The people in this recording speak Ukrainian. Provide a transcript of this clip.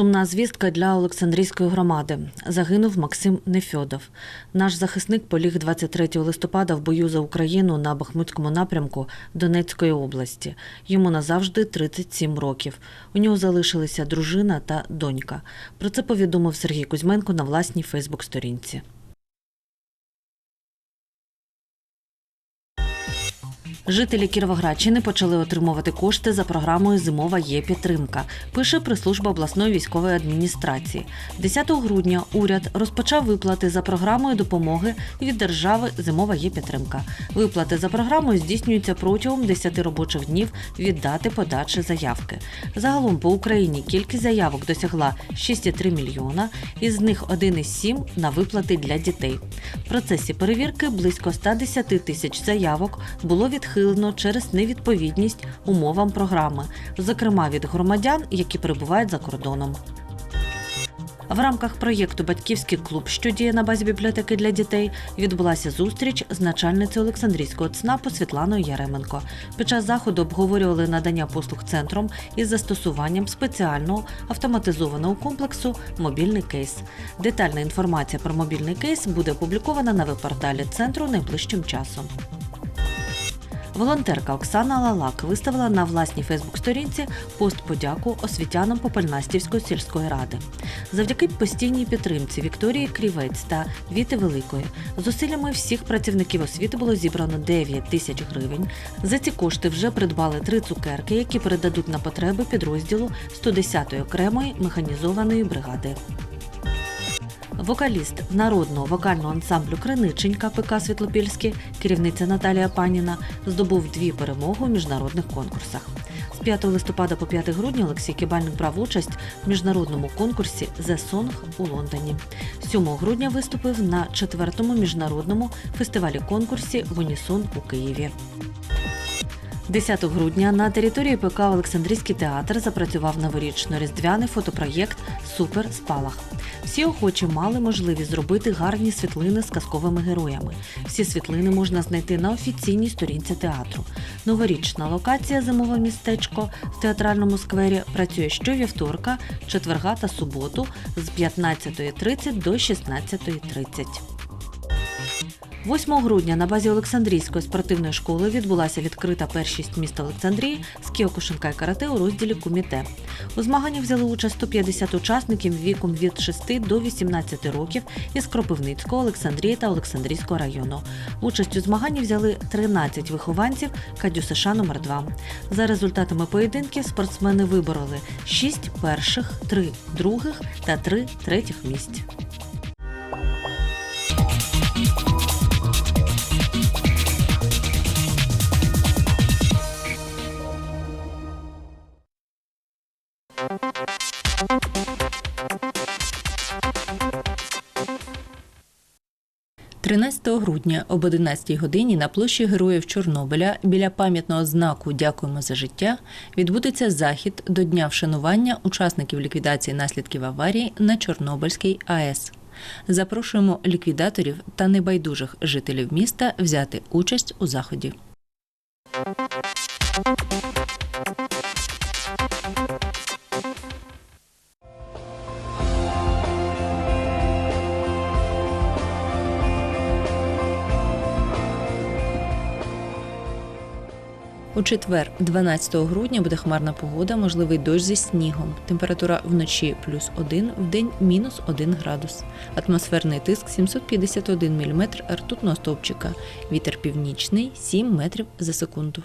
Сумна звістка для Олександрійської громади. Загинув Максим Нефьодов. Наш захисник поліг 23 листопада в бою за Україну на Бахмутському напрямку Донецької області. Йому назавжди 37 років. У нього залишилися дружина та донька. Про це повідомив Сергій Кузьменко на власній Фейсбук-сторінці. Жителі Кіровоградщини почали отримувати кошти за програмою Зимова є підтримка. Пише прес-служба обласної військової адміністрації. 10 грудня уряд розпочав виплати за програмою допомоги від держави Зимова є підтримка. Виплати за програмою здійснюються протягом 10 робочих днів від дати подачі заявки. Загалом по Україні кількість заявок досягла 6,3 мільйона, із них 1,7 на виплати для дітей. В процесі перевірки близько 110 тисяч заявок було відхилено через невідповідність умовам програми, зокрема від громадян, які перебувають за кордоном. В рамках проєкту Батьківський клуб, що діє на базі бібліотеки для дітей, відбулася зустріч з начальницею Олександрійського ЦНАПу Світланою Яременко. Під час заходу обговорювали надання послуг центром із застосуванням спеціального автоматизованого комплексу Мобільний кейс. Детальна інформація про мобільний кейс буде опублікована на веб-порталі центру найближчим часом. Волонтерка Оксана Лалак виставила на власній Фейсбук-сторінці пост подяку освітянам Попельнастівської сільської ради. Завдяки постійній підтримці Вікторії Крівець та Віти Великої зусиллями всіх працівників освіти було зібрано 9 тисяч гривень. За ці кошти вже придбали три цукерки, які передадуть на потреби підрозділу 110-ї окремої механізованої бригади. Вокаліст народного вокального ансамблю Криниченька ПК Світлопільське, керівниця Наталія Паніна, здобув дві перемоги у міжнародних конкурсах. З 5 листопада по 5 грудня Олексій Кибальник брав участь в міжнародному конкурсі «The Song» у Лондоні. 7 грудня виступив на четвертому міжнародному фестивалі конкурсі в Унісон у Києві. 10 грудня на території ПК Олександрійський театр запрацював новорічно-різдвяний фотопроєкт Супер Спалах. Всі охочі мали можливість зробити гарні світлини з казковими героями. Всі світлини можна знайти на офіційній сторінці театру. Новорічна локація Зимове містечко в театральному сквері працює щовівторка, четверга та суботу з 15.30 до 16.30. 8 грудня на базі Олександрійської спортивної школи відбулася відкрита першість міста Олександрії з кіокушинка і карате у розділі Куміте. У змаганнях взяли участь 150 учасників віком від 6 до 18 років із Кропивницького, Олександрії та Олександрійського району. Участь у змаганні взяли 13 вихованців Кадю США номер 2 За результатами поєдинків спортсмени вибороли 6 перших, 3 других та 3 третіх місць. – 13 грудня об 11 годині на площі Героїв Чорнобиля біля пам'ятного знаку Дякуємо за життя відбудеться захід до дня вшанування учасників ліквідації наслідків аварії на Чорнобильській АЕС. Запрошуємо ліквідаторів та небайдужих жителів міста взяти участь у заході. У четвер, 12 грудня, буде хмарна погода, можливий дощ зі снігом. Температура вночі плюс 1, в день мінус 1 градус. Атмосферний тиск 751 мм ртутного стовпчика. Вітер північний 7 метрів за секунду.